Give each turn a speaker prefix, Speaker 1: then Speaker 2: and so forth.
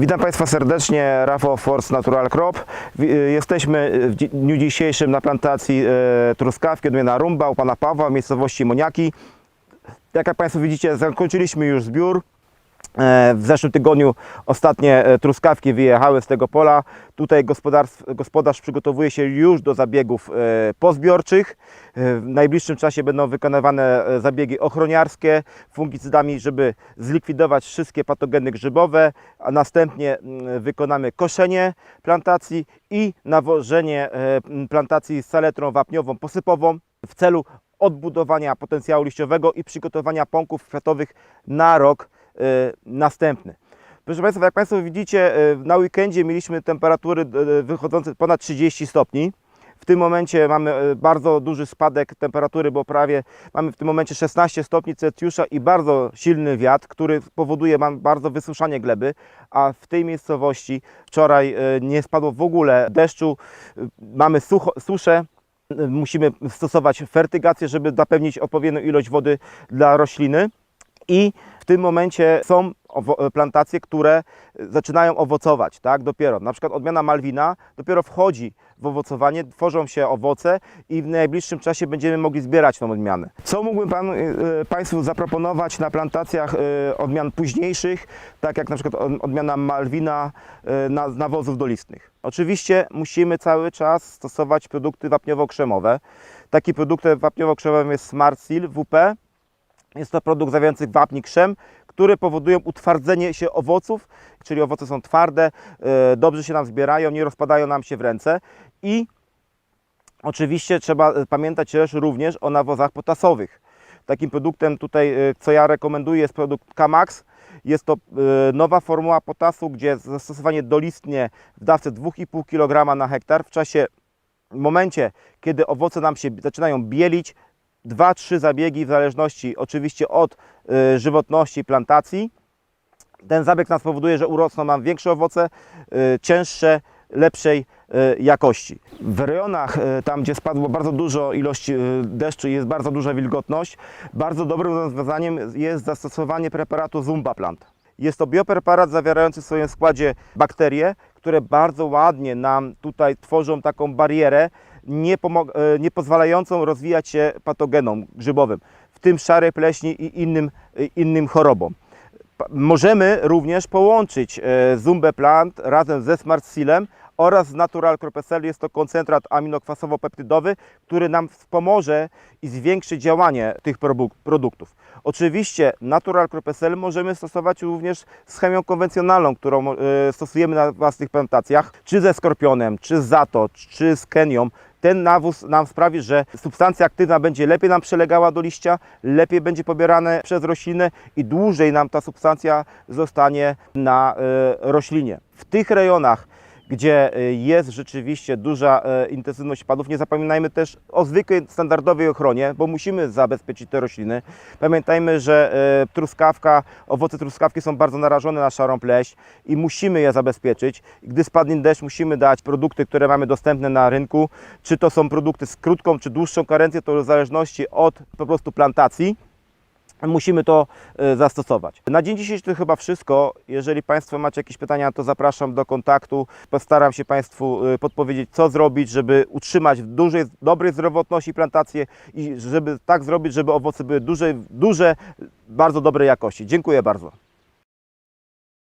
Speaker 1: Witam Państwa serdecznie, Rafał Force Natural Crop. Y, Jesteśmy w dzi- dniu dzisiejszym na plantacji e, truskawki odmiana Rumba u Pana Pawła w miejscowości Moniaki. Jak Państwo widzicie, zakończyliśmy już zbiór. E, W zeszłym tygodniu ostatnie e, truskawki wyjechały z tego pola. Tutaj gospodarz przygotowuje się już do zabiegów e, pozbiorczych. W najbliższym czasie będą wykonywane zabiegi ochroniarskie fungicydami, żeby zlikwidować wszystkie patogeny grzybowe, a następnie wykonamy koszenie plantacji i nawożenie plantacji z saletrą wapniową posypową w celu odbudowania potencjału liściowego i przygotowania pąków kwiatowych na rok następny. Proszę Państwa, jak Państwo widzicie, e, na weekendzie mieliśmy temperatury e, wychodzące ponad 30 stopni. W tym momencie mamy bardzo duży spadek temperatury, bo prawie mamy w tym momencie 16 stopni Celsjusza i bardzo silny wiatr, który powoduje mam bardzo wysuszanie gleby, a w tej miejscowości wczoraj nie spadło w ogóle deszczu, mamy sucho, suszę, musimy stosować fertygację, żeby zapewnić odpowiednią ilość wody dla rośliny i tym momencie są owo- plantacje, które zaczynają owocować, tak, dopiero. Na przykład odmiana Malwina dopiero wchodzi w owocowanie, tworzą się owoce i w najbliższym czasie będziemy mogli zbierać tą odmianę. Co mógłbym pan, y, Państwu zaproponować na plantacjach odmian późniejszych, tak jak na przykład od- odmiana Malwina na, nawozów dolistnych? Oczywiście musimy cały czas stosować produkty wapniowo-krzemowe. Taki produktem wapniowo-krzemowym jest Smart Seal WP. Jest to produkt zawierający wapń krzem, które powodują utwardzenie się owoców, czyli owoce są twarde, e, dobrze się nam zbierają, nie rozpadają nam się w ręce i oczywiście trzeba e, pamiętać też również o nawozach potasowych. Takim produktem tutaj, e, co ja rekomenduję, jest produkt Kamax. Jest to nowa formuła potasu, gdzie zastosowanie dolistnie w dawce 2,5 kg na hektar w czasie w momencie, kiedy owoce nam się zaczynają bielić, 2-3 zabiegi w zależności oczywiście od y, żywotności plantacji. Ten zabieg nam spowoduje, że urosną nam większe owoce, y, cięższe, lepszej y, jakości. W rejonach, tam gdzie spadło bardzo dużo ilości deszczu i jest bardzo duża wilgotność, bardzo dobrym rozwiązaniem jest zastosowanie preparatu Zumba Plant. Jest to biopreparat zawierający w swoim składzie bakterie, które bardzo ładnie nam tutaj tworzą taką barierę, nie, e, nie pozwalającą rozwijać się patogenom grzybowym, w tym szarej pleśni i innym, e, innym chorobom. Możemy również połączyć e, Zumbę Plant razem ze Smart Sealem oraz z Natural Cropesel. Jest to koncentrat aminokwasowo-peptydowy, który nam wspomoże i zwiększy działanie tych produktów. Oczywiście Natural Cropesel możemy stosować również z chemią konwencjonalną, którą stosujemy na własnych plantacjach, czy ze skorpionem, czy z zato, czy z kenią. Ten nawóz nam sprawi, że substancja aktywna będzie lepiej nam przelegała do liścia, lepiej będzie pobierane przez roślinę i dłużej nam ta substancja zostanie na e, roślinie. W tych rejonach, gdzie e, jest rzeczywiście duża e, intensywność padów, nie zapominajmy też o zwykłej standardowej ochronie, bo musimy zabezpieczyć te rośliny. Pamiętajmy, że e, truskawka, owoce truskawki są bardzo narażone na szarą pleśń i musimy je zabezpieczyć. Gdy spadnie deszcz, musimy dać produkty, które mamy dostępne na rynku, czy to są produkty z krótką czy dłuższą karencję, to w zależności od po prostu plantacji musimy to e, zastosować. Na dzień dzisiejszy to chyba wszystko. Jeżeli Państwo macie jakieś pytania, to zapraszam do kontaktu. Postaram się Państwu e, podpowiedzieć, co zrobić, żeby utrzymać w dużej, dobrej zdrowotności plantację i żeby tak zrobić, żeby owoce były duże, duże bardzo dobrej jakości. Dziękuję bardzo.